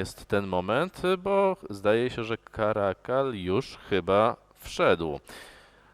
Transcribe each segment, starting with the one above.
jest ten moment, bo zdaje się, że Karakal już chyba wszedł.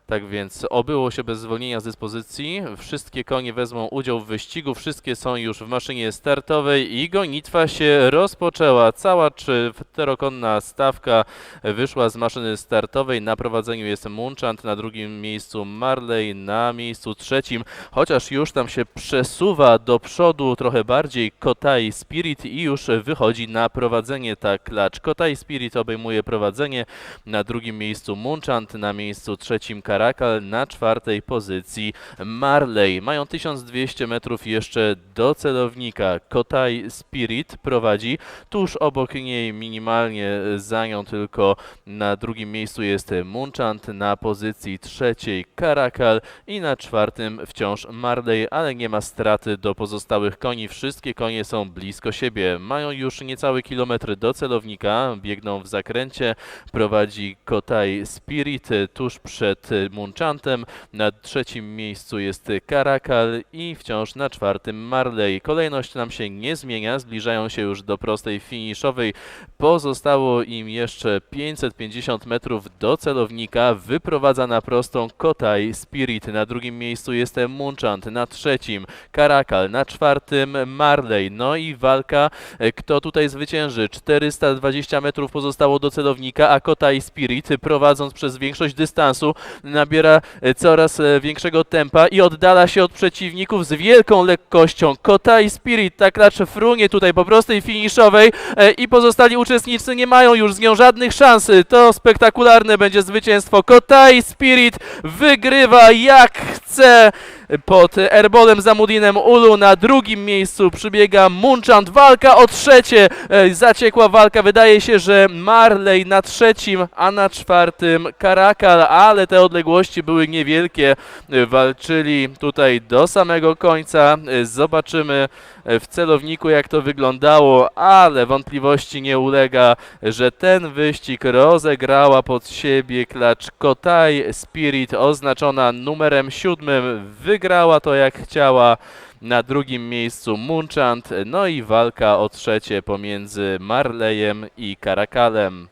Tak więc obyło się bez zwolnienia z dyspozycji. Wszystkie konie wezmą udział w wyścigu, wszystkie są już w maszynie startowej i gonitwa się rozpoczęła. Cała czterokonna stawka wyszła z maszyny startowej. Na prowadzeniu jest Munchant, na drugim miejscu Marley, na miejscu trzecim, chociaż już tam się przesuwa do przodu trochę bardziej Kotai Spirit i już wychodzi na prowadzenie ta klacz. Kotai Spirit obejmuje prowadzenie, na drugim miejscu Munchant, na miejscu trzecim Karakal, na czwartej pozycji Marley. Mają 1200 metrów jeszcze do celownika. Kotai Spirit prowadzi tuż obok niej minimalnie za nią tylko na drugim miejscu jest Munchant, na pozycji trzeciej Karakal i na czwartym wciąż Marley, ale nie ma straty do pozostałych koni. Wszystkie konie są blisko siebie. Mają już niecały kilometr do celownika, biegną w zakręcie. Prowadzi Kotai Spirit tuż przed Munchantem. Na trzecim miejscu jest Karakal i wciąż na czwartym Marley. Kolejność nam się nie zmienia, zbliżają się już do prostej finiszowej. Pozostało im jeszcze 550 metrów do celownika. Wyprowadza na prostą Kotai Spirit. Na drugim miejscu jest Munchant, na trzecim Karakal, na czwartym Marley. No i walka, e, kto tutaj zwycięży. 420 metrów pozostało do celownika, a Kotai Spirit prowadząc przez większość dystansu nabiera e, coraz e, większego tempa i oddala się od przeciwników z wielką lekkością. Kotai Spirit, ta klacz frunie tutaj po prostej finiszowej e, i pozostali uczestnicy nie mają już z nią żadnych szans. To spektakularne będzie zwycięstwo. Kotai Spirit wygrywa jak chce pod Erbolem Zamudinem Ulu. Na drugim miejscu przybiega Munchant. Walka o trzecie. E, Zaciekła walka. Wydaje się, że Marley na trzecim, a na czwartym Karakal, ale te odległości były niewielkie. E, Walczyli tutaj do samego końca. E, Zobaczymy w celowniku, jak to wyglądało, ale wątpliwości nie ulega, że ten wyścig rozegrała pod siebie klacz Kotai Spirit, oznaczona numerem siódmym. Wygrała to jak chciała. Na drugim miejscu Munchant, no i walka o trzecie pomiędzy Marleyem i Karakalem.